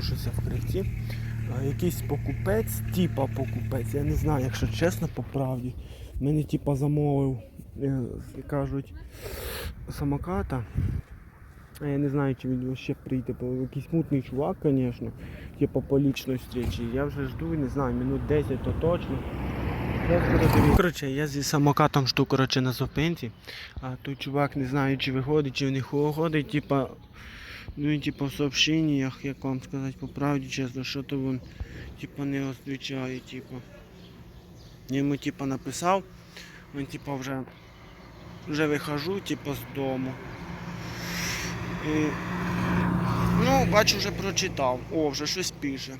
знаходжуся в крипті. А, Якийсь покупець, типа покупець, я не знаю, якщо чесно, по правді. Мене типа замовив, е, кажуть, самоката. А я не знаю, чи він ще прийде, бо якийсь мутний чувак, звісно, типа по лічної зустрічі. Я вже жду, не знаю, минут 10 то точно. Коротше, я зі самокатом жду коротше, на зупинці, а той чувак не знаю, чи виходить, чи не виходить, типа. Ну і типа в сообщеннях, як вам сказати по правді, чесно, що то він типа не типа. Я йому типа написав, він типа вже вже вихожу, типа з дому. І, ну, бачу, вже прочитав. О, вже щось пише.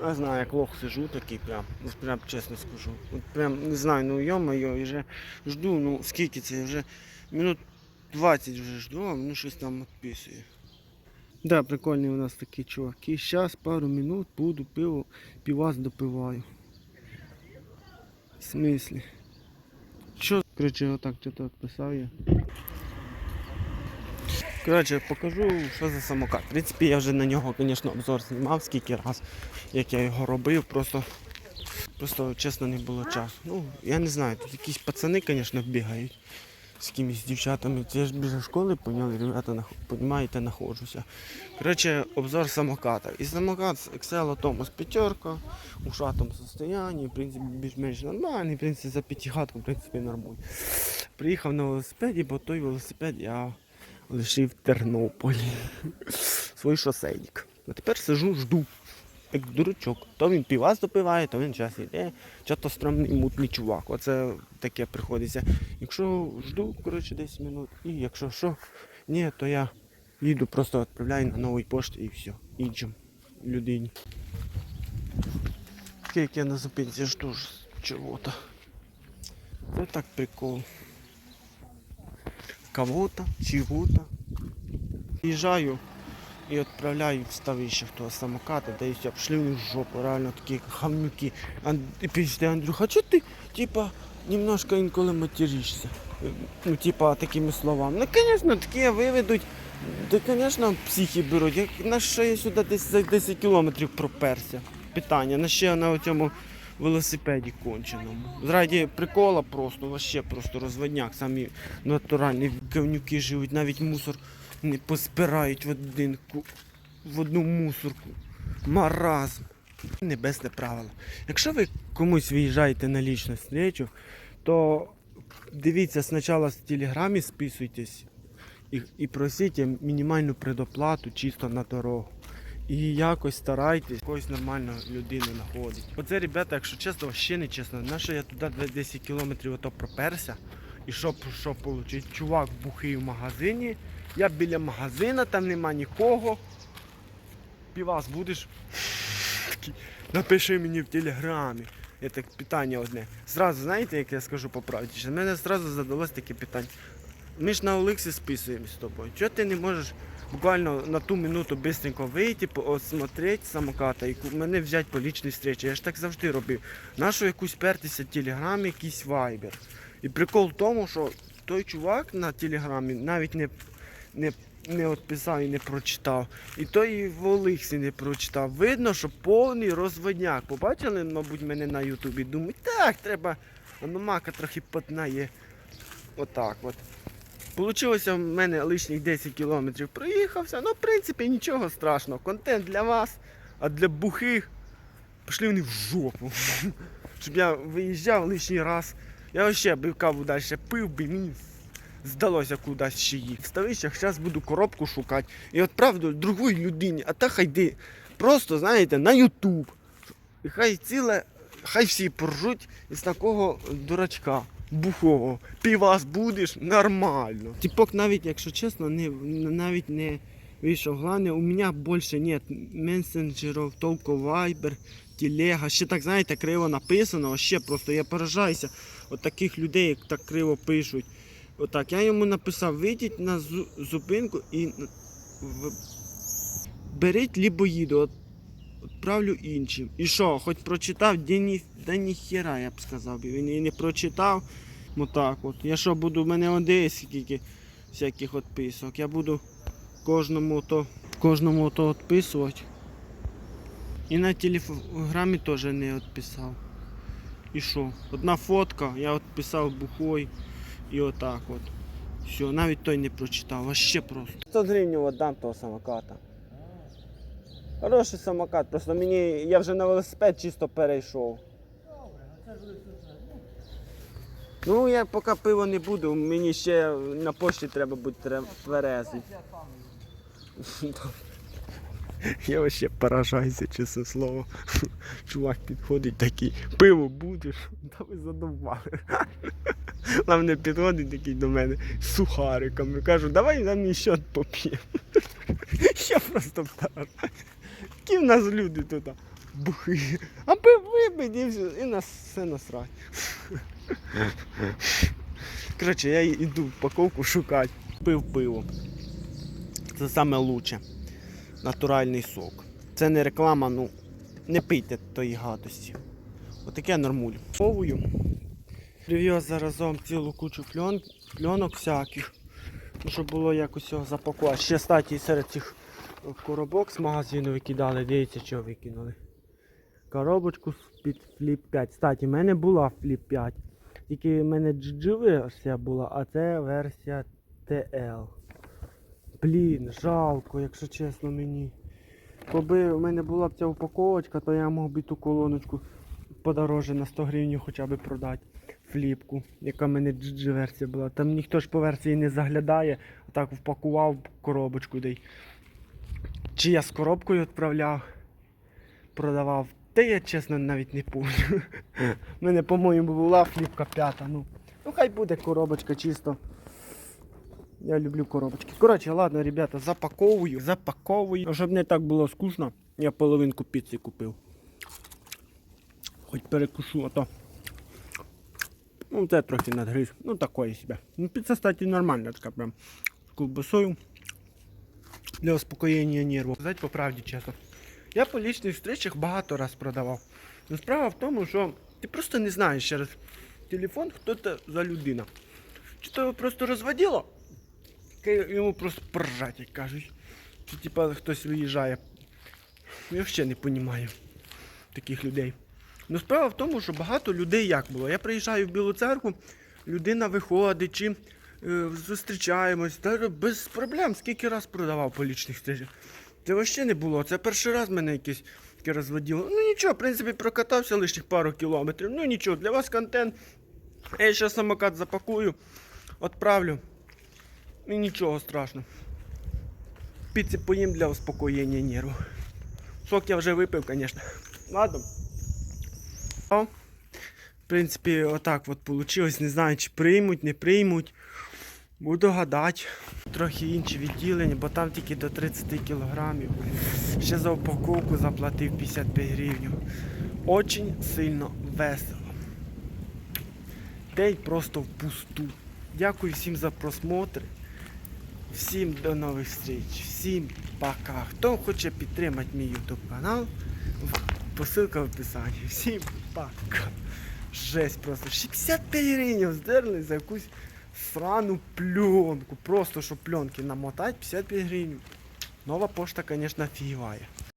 Я знаю, як лох сижу такий прям, ну, прям чесно скажу. От прям не знаю, ну йо-моє, і вже жду, ну скільки це, вже минут 20 вже жду, а ну щось там відписує. Да, прикольні у нас такі чуваки. Зараз пару минут буду пиво, півас допиваю. В смислі? Що? Коротше, отак що-то відписав я. Коротше, покажу, що за самокат. В принципі, я вже на нього, звісно, обзор знімав скільки раз, як я його робив, просто, просто чесно не було часу. Ну, я не знаю, тут якісь пацани, звісно, бігають з кимось дівчатами. Це ж біля школи, поняли, ребята, понімаєте, знаходжуся. Коротше, обзор самоката. І самокат Excel Thomas п'ятерка, у шатому состоянні, в принципі, більш-менш нормальний, в принципі, за п'ятихатку, в принципі, нормально. Приїхав на велосипеді, бо той велосипед я лишив в Тернополі. Свій шосейник. А тепер сижу, жду. Як дурачок. То він півас допиває, то він час йде. Чато стрімний мутний чувак. Оце таке приходиться. Якщо жду, коротше, 10 минут, і якщо що, ні, то я їду, просто відправляю на новий пошті і все. Іншим людині. Скільки я на зупинці жду чого-то. Це так прикол. Кого-то, чего-то. Їжджаю і відправляю в ставище того самоката, да і пішли в жопу, реально такі хамнюки. І після Андрюха, а чого ти, типа, немножко інколи материшся? Ну, типа, такими словами. Ну, звісно, такі виведуть. Да, звісно, психи беруть. Як на що я сюди десь за 10 кілометрів проперся? Питання. На ще на цьому велосипеді конченому. Зраді прикола просто, вообще просто розводняк. Самі натуральні говнюки живуть, навіть мусор не поспирають в один в одну мусорку. Маразм. Небесне правило. Якщо ви комусь виїжджаєте на лічну встречу, то дивіться спочатку в телеграмі списуйтесь і, і просіть мінімальну предоплату чисто на дорогу. І якось старайтесь якоїсь нормальної людини знаходити. Оце, ребята, якщо чесно, ще не чесно, на що я туди 10 кілометрів ото проперся. І що, що отримати? Чувак бухий в магазині, я біля магазина, там нема нікого. Півас будеш? Напиши мені в телеграмі. Я так питання одне. Зразу, знаєте, як я скажу по правді? Що в мене зразу задалось таке питання. Ми ж на Олексі списуємось з тобою. Чого ти не можеш буквально на ту минуту бистренько вийти, осмотрети самоката і мене взяти по лічній зустрічі? Я ж так завжди робив. Нашу якусь пертися телеграм, якийсь вайбер. І прикол в тому, що той чувак на телеграмі навіть не, не, не відписав і не прочитав. І той в Олексі не прочитав. Видно, що повний розводняк. Побачили, мабуть, мене на Ютубі. Думаю, так, треба. Аномака трохи потна є. Отак от. Получилося в мене лишніх 10 кілометрів проїхався. Ну, в принципі, нічого страшного. Контент для вас, а для бухих пішли вони в жопу. Щоб я виїжджав лишній раз. Я ще би каву далі пив би, мені здалося кудись ще їх. В ставищах зараз буду коробку шукати і відправлю другій людині, а та хай йди. Просто, знаєте, на Ютуб. І хай ціле, хай всі поржуть із такого дурачка. Бухого. Півас будеш нормально. Типок навіть, якщо чесно, не, навіть не вийшов. Головне, у мене більше нет месенджерів, толку Viber, телега. Ще так, знаєте, криво написано, ще просто я поражаюся от таких людей, як так криво пишуть. Отак, я йому написав, вийдіть на зупинку і беріть лібо їду. От, відправлю іншим. І що, хоч прочитав, де ні, да ніхера, я б сказав. Він і не прочитав. Отак от. Я що буду, в мене одесь скільки всяких відписок. Я буду кожному то, кожному то відписувати. І на телеграмі теж не відписав. І що? Одна фотка, я відписав бухой і отак от. Все, навіть той не прочитав, а ще просто. 100 гривень віддам того самоката. Хороший самокат, просто мені я вже на велосипед чисто перейшов. Ну, я поки пиво не буду, мені ще на пошті треба бути тре- Я вообще поражаюся, чесне слово. Чувак підходить такий, пиво будеш? Та ви задовбали. Главне підходить такий до мене з сухариками. Кажу, давай нам іще поп'ємо. Я просто поражаюся. Які в нас люди тут бухи. А випить і все, і нас все насрать. Коротше, я йду в упаковку шукати. Пив пиво. Це саме лучше. Натуральний сок. Це не реклама, ну не пийте тої гадості. Отаке нормуль. Повую. Привіз заразом цілу кучу пленок, пленок всяких. Ну, щоб було якось його запакувати. Ще статі серед цих коробок з магазину викидали. Дивіться, що викинули. Коробочку під Flip 5. Статі, в мене була Flip 5. Тільки в мене GG версія була, а це версія TL. Блін, жалко, якщо чесно мені. Коби в мене була б ця упаковочка, то я мог би ту колоночку подороже на 100 гривень хоча б продати. Фліпку, яка в мене GG версія була. Там ніхто ж по версії не заглядає, а так впакував коробочку дай. Чи я з коробкою відправляв, продавав. Та я чесно навіть не пам'ятаю. У мене, по-моєму, була фліпка п'ята. Ну, ну хай буде коробочка чисто. Я люблю коробочки. Коротше, ладно, ребята, запаковую, запаковую. Щоб не так було скучно, я половинку піци купив. Хоч перекушу, а то. Ну, це трохи надгриз. Ну, такої себе. Ну, піца, кстати, нормальна така прям. З ковбасою. Для успокоєння нервів. Сказати по правді чесно. Я по лічних зустрічах багато раз продавав. Но справа в тому, що ти просто не знаєш через телефон, хто це за людина. Чи то його просто розводило, йому просто поржать, як кажуть. Чи типа хтось виїжджає. Я взагалі не розумію таких людей. Ну справа в тому, що багато людей як було. Я приїжджаю в Білу церкву, людина виходить, чи е, зустрічаємось, та без проблем, скільки раз продавав по лічних зустрічах. Це взагалі не було. Це перший раз мене таке розводило. Ну нічого, в принципі, прокатався лишніх пару кілометрів. Ну нічого, для вас контент. Я ще самокат запакую, відправлю. І нічого страшного. Піці поїм для успокоєння нервів. Сок я вже випив, звісно. Ладно. В принципі, отак от вийшло. Не знаю, чи приймуть, не приймуть. Буду гадати. Трохи інші відділення, бо там тільки до 30 кілограмів. Ще за упаковку заплатив 55 гривень. Очень сильно весело. День просто впусту. Дякую всім за просмотр. Всім до нових зустріч. Всім пока. Хто хоче підтримати мій YouTube канал, посилка в описанні. Всім пока. Жесть просто. 65 гривень здерли за якусь срану пленку. Просто щоб пленки намотати, 55 гривень. Нова пошта, звісно, фігіває.